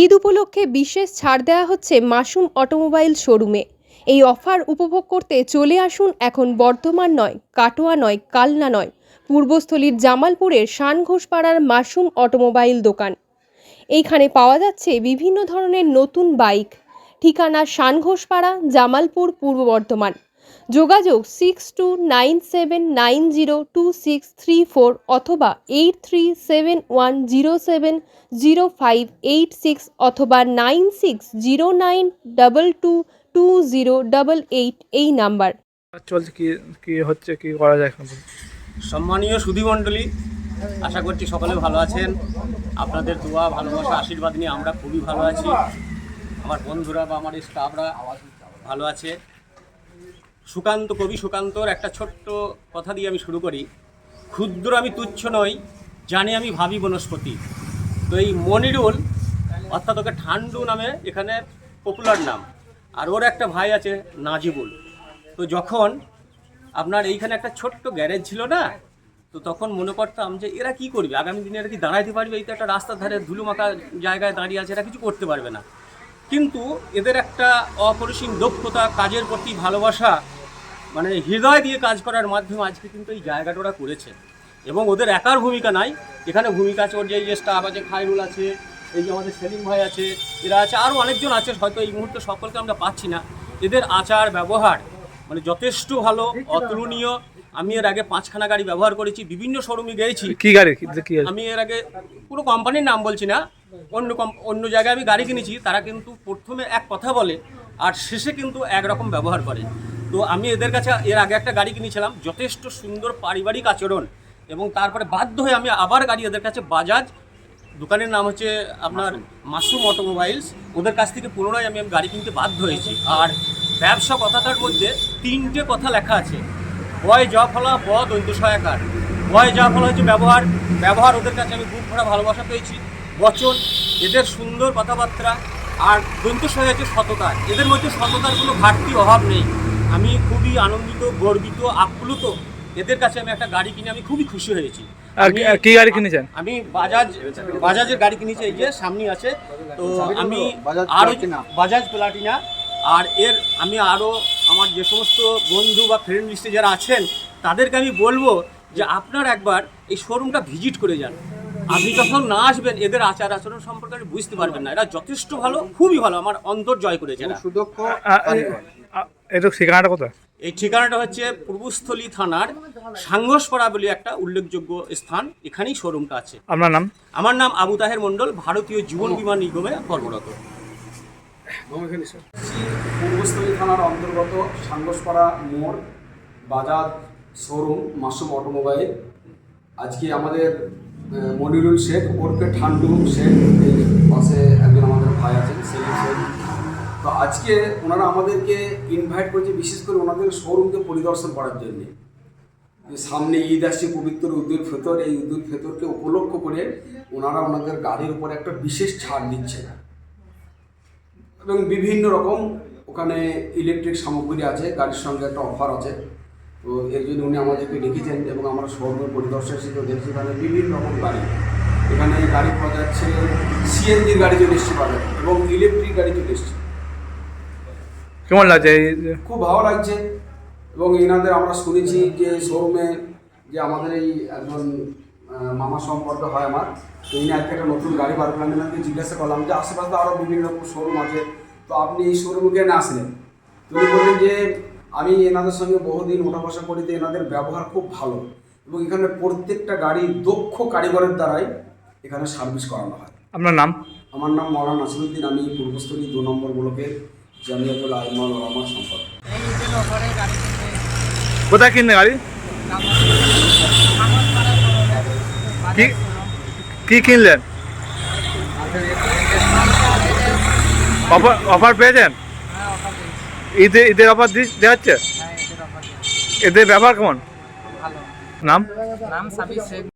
ঈদ উপলক্ষে বিশেষ ছাড় দেওয়া হচ্ছে মাসুম অটোমোবাইল শোরুমে। এই অফার উপভোগ করতে চলে আসুন এখন বর্ধমান নয়, কাটোয়া নয়, কালনা নয়, পূর্বস্থলীর জামালপুরের শানঘোষপাড়ার মাসুম অটোমোবাইল দোকান। এইখানে পাওয়া যাচ্ছে বিভিন্ন ধরনের নতুন বাইক। ঠিকানা শানঘোষপাড়া জামালপুর, পূর্ব বর্ধমান। যোগাযোগ six two nine seven nine zero two six three four অথবা eight three seven one zero seven zero five eight six অথবা nine six zero nine double two two zero double eight এই number. চলছে কি কি হচ্ছে কি করা যায় এখন? সম্মানীয় সুধীমণ্ডলী আশা করছি সকলে ভালো আছেন। আপনাদের দোয়া ভালোবাসা আশীর্বাদ নিয়ে আমরা খুবই ভালো আছি। আমার বন্ধুরা বা আমার স্টাফরা ভালো আছে। সুকান্ত কবি সুকান্তর একটা ছোট্ট কথা দিয়ে আমি শুরু করি। ক্ষুদ্র আমি তুচ্ছ নই, জানি আমি ভাবি বনস্পতি। তো এই মনিরুল, অর্থাৎ ওকে ঠান্ডু নামে এখানে পপুলার নাম। আর ওর একটা ভাই আছে, নাজিবুল। তো যখন আপনার এইখানে একটা ছোট্ট গ্যারেজ ছিল না, তো তখন মনে করতাম যে এরা কি করবে? আগামী দিনে এরা কি দাঁড়াইতে পারবে? এই তো একটা রাস্তার ধারে ধুলোমাখা জায়গায় দাঁড়িয়ে আছে, এরা কিছু করতে পারবে না। কিন্তু এদের একটা অপরিসীম দক্ষতা, কাজের প্রতি ভালোবাসা মানে হৃদয় দিয়ে কাজ করার মাধ্যমে আজকে কিন্তু এই জায়গাটা ওরা করেছে। এবং ওদের একার ভূমিকা নাই। এখানে ভূমিকা আছে ওর যে স্টাফ আছে খায়রুল আছে এই যে আমাদের সেলিম ভাই আছে এরা আছে আরও অনেকজন আছে হয়তো এই মুহূর্তে সকলকে আমরা পাচ্ছি না। এদের আচার ব্যবহার মানে যথেষ্ট ভালো অতুলনীয়। আমি এর আগে পাঁচখানা গাড়ি ব্যবহার করেছি বিভিন্ন শোরুমে গিয়েছি। কি গাড়ি? আমি এর আগে পুরো কোম্পানির নাম বলছি না অন্য কম- অন্য জায়গায় আমি গাড়ি কিনেছি তারা কিন্তু প্রথমে এক কথা বলে আর শেষে কিন্তু একরকম ব্যবহার করে। তো আমি এদের কাছে এর আগে একটা গাড়ি কিনেছিলাম যথেষ্ট সুন্দর পারিবারিক আচরণ এবং তারপরে বাধ্য হয়ে আমি আবার গাড়ি এদের কাছে বাজাজ। দোকানের নাম হচ্ছে আপনার মাসুম। অটোমোবাইলস ওদের কাছ থেকে পুনরায় আমি গাড়ি কিনতে বাধ্য হয়েছি। আর ব্যবসা কথাটার মধ্যে তিনটে কথা লেখা আছে। বয় জ ফলা ব দৈন্ত সহায়কার। বয় যা ফলা হচ্ছে ব্যবহার। ব্যবহার ওদের কাছে আমি বুক ভরা ভালোবাসা পেয়েছি। বচন এদের সুন্দর কথাবার্তা আর দৈন্ত সহায় হচ্ছে সততা এদের মধ্যে সততার কোনো ঘাটতি অভাব নেই। আমি খুবই আনন্দিত গর্বিত আপ্লুত। এদের কাছে আমি একটা গাড়ি কিনে আমি খুবই খুশি হয়েছি। কি- কি গাড়ি কিনেছেন? আমি বাজাজ বাজাজের গাড়ি কিনেছি এই যে সামনে আছে। তো আমি আরও বাজাজ প্লাটিনা। আর এর আমি আরও আমার যে সমস্ত বন্ধু বা ফ্রেন্ড লিস্টে যারা আছেন তাদেরকে আমি বলব যে আপনার একবার এই শোরুমটা ভিজিট করে যান। আপনি যখন না আসবেন এদের আচার আচরণ সম্পর্কে বুঝতে পারবেন না। এরা যথেষ্ট ভালো খুবই ভালো। আমার অন্তর জয় করেছে এরা। সুদক্ষ এটা ঠিকানাটা কোথায়? এই ঠিকানাটা হচ্ছে পূর্বস্থলী থানার সাংঘোষপাড়া বলে একটা উল্লেখযোগ্য স্থান। এখানেই শোরুমটা আছে। আপনার নাম? আমার নাম আবু তাহের মণ্ডল ভারতীয় জীবন বীমা নিগমে কর্মরত। পূর্বস্থলী থানার অন্তর্গত সাঙ্গসপাড়া মোড় বাজাজ শোরুম মাসুম অটোমোবাইল। আজকে আমাদের মনিরুল শেখ ওরফে ঠান্ডু শেখ পাশে একজন আমাদের ভাই আছেন সেলিম শেখ। তো আজকে ওনারা আমাদেরকে ইনভাইট করেছে বিশেষ করে ওনাদের শোরুমকে পরিদর্শন করার জন্যে। সামনে ঈদ আসছে, পবিত্র উদ্দুল ফেতর এই উদ্দুল ফেতরকে উপলক্ষ করে ওনারা ওনাদের গাড়ির উপর একটা বিশেষ ছাড় দিচ্ছে। এবং বিভিন্ন রকম ওখানে ইলেকট্রিক সামগ্রী আছে, গাড়ির সঙ্গে একটা অফার আছে। তো এর জন্য উনি আমাদেরকে লিখেছেন এবং আমরা শোরুমের পরিদর্শন হিসেবে দেখছি এখানে বিভিন্ন রকম গাড়ি। এখানে গাড়ি পাওয়া যাচ্ছে সিএনজির গাড়ি চলে এসছে পাবে এবং ইলেকট্রিক গাড়ি চলে এসছে। কেমন লাগছে? খুব ভালো লাগছে। এবং এনাদের আমরা শুনেছি যে শোরুমে যে আমাদের এই একজন মামা সম্পর্ক হয় আমার তো ইনি আজকে একটা নতুন গাড়ি বার করলাম এনাকে জিজ্ঞাসা করলাম যে আশেপাশে আরও বিভিন্ন রকম শোরুম আছে। তো আপনি এই শোরুমে কেন আসলেন? তিনি বললেন যে আমি এনাদের সঙ্গে বহুদিন ওঠা বসা করি তো এনাদের ব্যবহার খুব ভালো এবং এখানে প্রত্যেকটা গাড়ি দক্ষ কারিগরের দ্বারাই এখানে সার্ভিস করানো হয়। আপনার নাম? আমার নাম মৌলানা নাসিরুদ্দিন আমি পূর্বস্থলী দু নম্বর ব্লকের জামিয়াতুল ওলামা সম্পর্ক কোথায় কিনলে গাড়ি? কি কি কিনলেন? অফার অফার পেয়েছেন? ঈদে ঈদের অফার দেওয়া হচ্ছে এদের ব্যবহার কেমন? নাম? নাম সাবির শেখ।